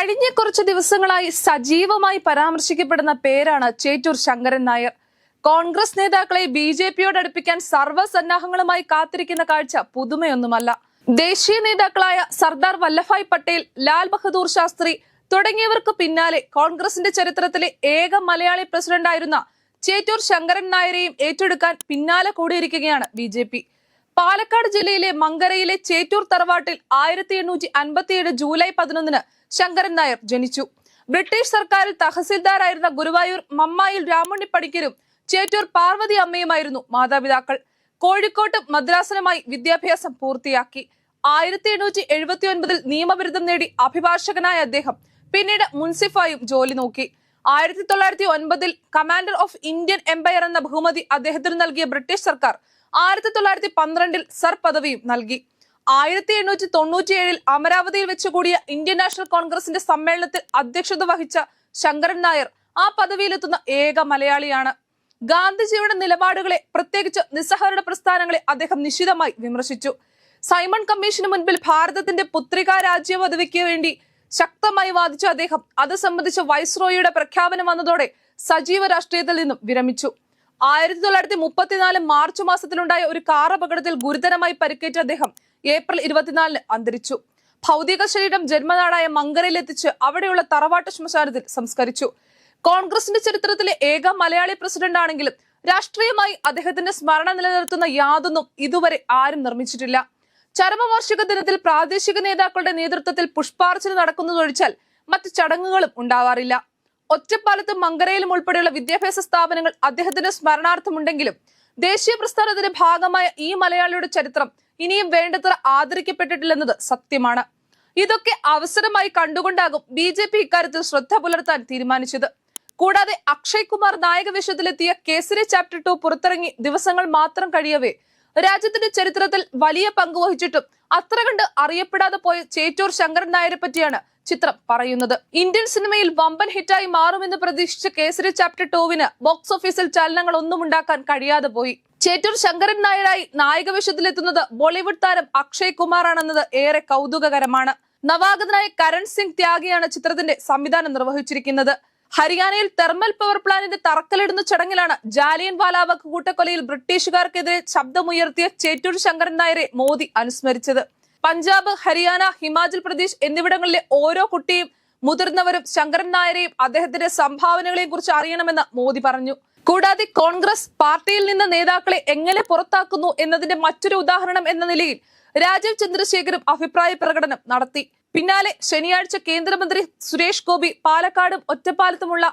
കഴിഞ്ഞ കുറച്ച് ദിവസങ്ങളായി സജീവമായി പരാമർശിക്കപ്പെടുന്ന പേരാണ് ചേറ്റൂർ ശങ്കരൻ നായർ. കോൺഗ്രസ് നേതാക്കളെ ബി ജെ പിയോട് അടുപ്പിക്കാൻ സർവസന്നാഹങ്ങളുമായി കാത്തിരിക്കുന്ന കാഴ്ച പുതുമയൊന്നുമല്ല. ദേശീയ നേതാക്കളായ സർദാർ വല്ലഭായ് പട്ടേൽ ലാൽ ബഹദൂർ ശാസ്ത്രി തുടങ്ങിയവർക്ക് പിന്നാലെ കോൺഗ്രസിന്റെ ചരിത്രത്തിലെ ഏക മലയാളി പ്രസിഡന്റായിരുന്ന ചേറ്റൂർ ശങ്കരൻ നായരെയും ഏറ്റെടുക്കാൻ പിന്നാലെ കൂടിയിരിക്കുകയാണ് ബി പാലക്കാട് ജില്ലയിലെ മങ്കരയിലെ ചേറ്റൂർ തറവാട്ടിൽ ആയിരത്തി എണ്ണൂറ്റി അൻപത്തിയേഴ് ജൂലൈ പതിനൊന്നിന് ശങ്കരൻ നായർ ജനിച്ചു. ബ്രിട്ടീഷ് സർക്കാരിൽ തഹസിൽദാരായിരുന്ന ഗുരുവായൂർ മമ്മായിൽ രാമുണ്ണി പടിക്കരും ചേറ്റൂർ പാർവതി അമ്മയുമായിരുന്നു മാതാപിതാക്കൾ. കോഴിക്കോട്ട് മദ്രാസനുമായി വിദ്യാഭ്യാസം പൂർത്തിയാക്കി. ആയിരത്തി എണ്ണൂറ്റി എഴുപത്തി ഒൻപതിൽ നിയമബിരുദം നേടി അഭിഭാഷകനായ അദ്ദേഹം പിന്നീട് മുൻസിഫായും ജോലി നോക്കി. ആയിരത്തി തൊള്ളായിരത്തി ഒൻപതിൽ കമാൻഡർ ഓഫ് ഇന്ത്യൻ എംപയർ എന്ന ബഹുമതി അദ്ദേഹത്തിന് നൽകിയ ബ്രിട്ടീഷ് സർക്കാർ ആയിരത്തി തൊള്ളായിരത്തി പന്ത്രണ്ടിൽ സർ പദവിയും നൽകി. ആയിരത്തി എണ്ണൂറ്റി തൊണ്ണൂറ്റിയേഴിൽ അമരാവതിയിൽ വെച്ച് കൂടിയ ഇന്ത്യൻ നാഷണൽ കോൺഗ്രസിന്റെ സമ്മേളനത്തിൽ അധ്യക്ഷത വഹിച്ച ശങ്കരൻ നായർ ആ പദവിയിലെത്തുന്ന ഏക മലയാളിയാണ്. ഗാന്ധിജിയുടെ നിലപാടുകളെ പ്രത്യേകിച്ച് നിസ്സഹകരണ പ്രസ്ഥാനങ്ങളെ അദ്ദേഹം നിശിതമായി വിമർശിച്ചു. സൈമൺ കമ്മീഷന് മുൻപിൽ ഭാരതത്തിന്റെ പുത്രികാ രാജ്യ പദവിക്ക് വേണ്ടി ശക്തമായി വാദിച്ച അദ്ദേഹം അത് സംബന്ധിച്ച് വൈസ്രോയിയുടെ പ്രഖ്യാപനം വന്നതോടെ സജീവ രാഷ്ട്രീയത്തിൽ നിന്നും വിരമിച്ചു. ആയിരത്തി തൊള്ളായിരത്തി മുപ്പത്തിനാല് മാർച്ച് മാസത്തിലുണ്ടായ ഒരു കാർ അപകടത്തിൽ ഗുരുതരമായി പരിക്കേറ്റ അദ്ദേഹം ഏപ്രിൽ ഇരുപത്തിനാലിന് അന്തരിച്ചു. ഭൗതിക ശരീരം ജന്മനാടായ മങ്കരയിൽ എത്തിച്ച് അവിടെയുള്ള തറവാട്ട് ശ്മശാനത്തിൽ സംസ്കരിച്ചു. കോൺഗ്രസിന്റെ ചരിത്രത്തിലെ ഏക മലയാളി പ്രസിഡന്റ് ആണെങ്കിലും രാഷ്ട്രീയമായി അദ്ദേഹത്തിന്റെ സ്മരണ നിലനിർത്തുന്ന യാതൊന്നും ഇതുവരെ ആരും നിർമ്മിച്ചിട്ടില്ല. ചരമവാർഷിക ദിനത്തിൽ പ്രാദേശിക നേതാക്കളുടെ നേതൃത്വത്തിൽ പുഷ്പാർച്ചന നടക്കുന്നതൊഴിച്ചാൽ മറ്റ് ചടങ്ങുകളും ഉണ്ടാവാറില്ല. ഒറ്റപ്പാലത്തും മങ്കരയിലും ഉൾപ്പെടെയുള്ള വിദ്യാഭ്യാസ സ്ഥാപനങ്ങൾ അദ്ദേഹത്തിന്റെ സ്മരണാർത്ഥമുണ്ടെങ്കിലും ദേശീയ പ്രസ്ഥാനത്തിന്റെ ഭാഗമായ ഈ മലയാളിയുടെ ചരിത്രം ഇനിയും വേണ്ടത്ര ആദരിക്കപ്പെട്ടിട്ടില്ലെന്നത് സത്യമാണ്. ഇതൊക്കെ അവസരമായി കണ്ടുകൊണ്ടാകും ബി ജെ പി ഇക്കാര്യത്തിൽ ശ്രദ്ധ പുലർത്താൻ തീരുമാനിച്ചത്. കൂടാതെ അക്ഷയ് കുമാർ നായക വിഷയത്തിലെത്തിയ കേസരി ചാപ്റ്റർ ടു പുറത്തിറങ്ങി ദിവസങ്ങൾ മാത്രം കഴിയവേ രാജ്യത്തിന്റെ ചരിത്രത്തിൽ വലിയ പങ്ക് വഹിച്ചിട്ടും അത്ര കണ്ട് അറിയപ്പെടാതെ പോയ ചേറ്റൂർ ശങ്കരൻ നായരെ പറ്റിയാണ് ചിത്രം പറയുന്നത്. ഇന്ത്യൻ സിനിമയിൽ വമ്പൻ ഹിറ്റായി മാറുമെന്ന് പ്രതീക്ഷിച്ച കേസരി ചാപ്റ്റർ ടൂവിന് ബോക്സ് ഓഫീസിൽ ചലനങ്ങൾ ഒന്നും ഉണ്ടാക്കാൻ കഴിയാതെ പോയി. ചേറ്റൂർ ശങ്കരൻ നായരായി നായകവേഷത്തിലെത്തുന്നത് ബോളിവുഡ് താരം അക്ഷയ് കുമാർ ആണെന്നത് ഏറെ കൗതുകകരമാണ്. നവാഗതനായ കരൺ സിംഗ് ത്യാഗിയാണ് ചിത്രത്തിന്റെ സംവിധാനം നിർവഹിച്ചിരിക്കുന്നത്. ഹരിയാനയിൽ തെർമൽ പവർ പ്ലാന്റിന്റെ തറക്കല്ലിടുന്ന ചടങ്ങിലാണ് ജാലിയൻ വാലാബാഗ് കൂട്ടക്കൊലയിൽ ബ്രിട്ടീഷുകാർക്കെതിരെ ശബ്ദമുയർത്തിയ ചേറ്റൂർ ശങ്കരൻ നായരെ മോദി അനുസ്മരിച്ചത്. പഞ്ചാബ് ഹരിയാന ഹിമാചൽ പ്രദേശ് എന്നിവിടങ്ങളിലെ ഓരോ കുട്ടിയും മുതിർന്നവരും ശങ്കരൻ നായരെയും അദ്ദേഹത്തിന്റെ സംഭാവനകളെയും കുറിച്ച് അറിയണമെന്ന് മോദി പറഞ്ഞു. കൂടാതെ കോൺഗ്രസ് പാർട്ടിയിൽ നിന്ന് നേതാക്കളെ എങ്ങനെ പുറത്താക്കുന്നു എന്നതിന്റെ മറ്റൊരു ഉദാഹരണം എന്ന നിലയിൽ രാജീവ് ചന്ദ്രശേഖരും അഭിപ്രായ പ്രകടനം നടത്തി. പിന്നാലെ ശനിയാഴ്ച കേന്ദ്രമന്ത്രി സുരേഷ് ഗോപി പാലക്കാടും ഒറ്റപ്പാലത്തുമുള്ള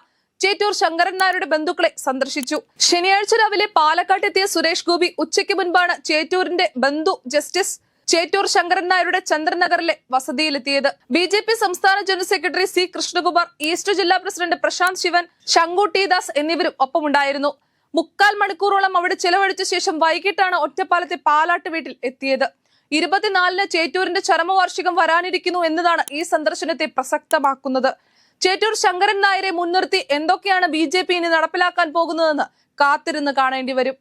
ചേറ്റൂർ ശങ്കരൻ നായരുടെ ബന്ധുക്കളെ സന്ദർശിച്ചു. ശനിയാഴ്ച രാവിലെ പാലക്കാട്ടെത്തിയ സുരേഷ് ഗോപി ഉച്ചയ്ക്ക് മുൻപാണ് ചേറ്റൂരിന്റെ ബന്ധു ജസ്റ്റിസ് ചേറ്റൂർ ശങ്കരൻ നായരുടെ ചന്ദ്രനഗറിലെ വസതിയിലെത്തിയത്. ബി ജെ പി സംസ്ഥാന general secretary C Krishnakumar east ജില്ലാ പ്രസിഡന്റ് പ്രശാന്ത് ശിവൻ ശങ്കുട്ടി ദാസ് എന്നിവരും ഒപ്പമുണ്ടായിരുന്നു. മുക്കാൽ മണിക്കൂറോളം അവിടെ ചെലവഴിച്ച ശേഷം വൈകിട്ടാണ് ഒറ്റപ്പാലത്തെ പാലാട്ട് വീട്ടിൽ എത്തിയത്. ഇരുപത്തിനാലിന് ചേറ്റൂരിന്റെ ചരമവാർഷികം വരാനിരിക്കുന്നു എന്നതാണ് ഈ സന്ദർശനത്തെ പ്രസക്തമാക്കുന്നത്. ചേറ്റൂർ ശങ്കരൻ നായരെ മുൻനിർത്തി എന്തൊക്കെയാണ് ബി ജെ പി ഇനി നടപ്പിലാക്കാൻ പോകുന്നതെന്ന് കാത്തിരുന്ന് കാണേണ്ടി വരും.